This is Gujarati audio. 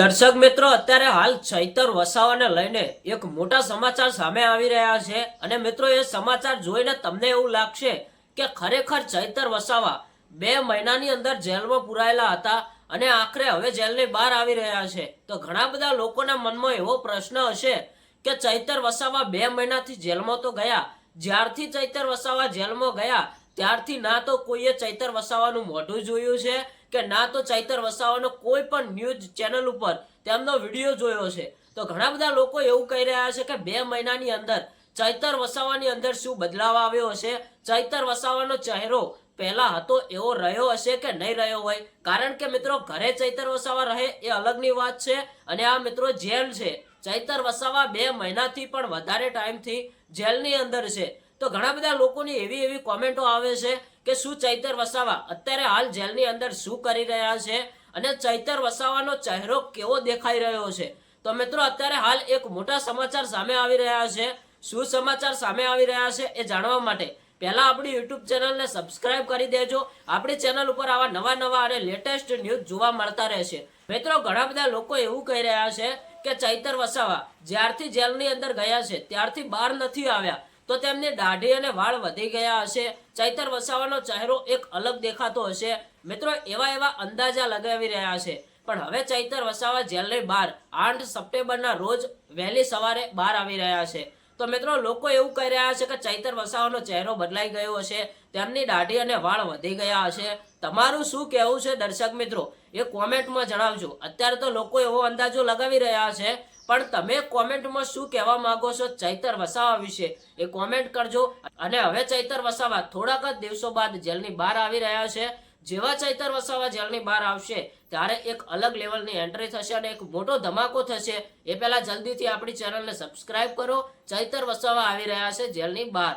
દર્શક મિત્રો, અત્યારે હાલ ચૈતર વસાવાને લઈને એક મોટા સમાચાર સામે આવી રહ્યા છે અને મિત્રો, એ સમાચાર જોઈને તમને એવું લાગશે કે ખરેખર ચૈતર વસાવા બે મહિનાની અંદર જેલમાં પુરાયેલા હતા અને આખરે હવે જેલની બહાર આવી રહ્યા છે. તો ઘણા બધા લોકોના મનમાં એવો પ્રશ્ન હશે કે ચૈતર વસાવા બે મહિનાથી જેલમાં તો ગયા, જ્યારથી ચૈતર વસાવા જેલમાં ગયા, ત્યારથી ના તો કોઈએ ચૈતર વસાવાનું મોઢું જોયું છે? કે ના તો ચૈતર વસાવાનો કોઈ પણ ન્યૂઝ ચેનલ ઉપર તેમનો વીડિયો જોયો છે. તો ઘણા બધા લોકો એવું કહી રહ્યા છે કે બે મહિનાની અંદર ચૈતર વસાવાની અંદર શું બદલાવ આવ્યો હશે? ચૈતર વસાવાનો ચહેરો પહેલા હતો એવો રહ્યો હશે કે નહીં રહ્યો હોય? કારણ કે મિત્રો ઘરે ચૈતર વસાવા રહે એ અલગની વાત છે અને આ મિત્રો જેલ છે. ચૈતર વસાવા બે મહિનાથી પણ વધારે ટાઈમથી જેલની અંદર છે. તો ઘણા બધા લોકોની એવી એવી કોમેન્ટો આવે છે કે શું ચૈતર વસાવા? અત્યારે હાલ જેલની અંદર શું કરી રહ્યા છે? અને ચૈતર વસાવાનો ચહેરો કેવો દેખાઈ રહ્યો છે? તો મિત્રો, અત્યારે હાલ એક મોટા સમાચાર સામે આવી રહ્યા છે. શું સમાચાર સામે આવી રહ્યા છે એ જાણવા માટે પહેલા આપણી યુટ્યુબ ચેનલને સબસ્ક્રાઇબ કરી દેજો. આપણી ચેનલ ઉપર આવા નવા નવા અને લેટેસ્ટ ન્યૂઝ જોવા મળતા રહેશે. મિત્રો, ઘણા બધા લોકો એવું કહી રહ્યા છે કે ચૈતર વસાવા જ્યારથી જેલની અંદર ગયા છે, ત્યારથી બહાર નથી આવ્યા. તો તેમની દાઢી અને વાળ વધી ગયા હશે. ચૈતર વસાવાનો ચહેરો એક અલગ દેખાતો હશે. મિત્રો, એવા એવા અંદાજા લગાવી રહ્યા છે. પણ હવે ચૈતર વસાવા જેલની બહાર, આઠ સપ્ટેમ્બરના રોજ વહેલી સવારે બહાર આવી રહ્યા છે. તો મિત્રો, લોકો એવું કહી રહ્યા છે કે ચૈતર વસાવાનો ચહેરો બદલાઈ ગયો હશે. તેમની દાઢી અને વાળ વધી ગયા હશે. તમારું શું કહેવું છે દર્શક મિત્રો? એ કોમેન્ટમાં જણાવજો. અત્યારે તો લોકો એવો અંદાજો લગાવી રહ્યા છે પણ તમે કોમેન્ટમાં શું કહેવા માંગો છો? ચૈતર વસાવા વિશે એ કોમેન્ટ કરજો. અને હવે ચૈતર વસાવા થોડાક જ દિવસો બાદ જેલની બહાર આવી રહ્યા છે. જેવા ચૈતર વસાવા જેલની બહાર આવશે, ત્યારે એક અલગ લેવલની એન્ટ્રી થશે અને એક મોટો ધમાકો થશે. એ પહેલાં જલ્દીથી આપણી ચેનલને સબસ્ક્રાઇબ કરો. ચૈતર વસાવા આવી રહ્યા છે જેલની બહાર.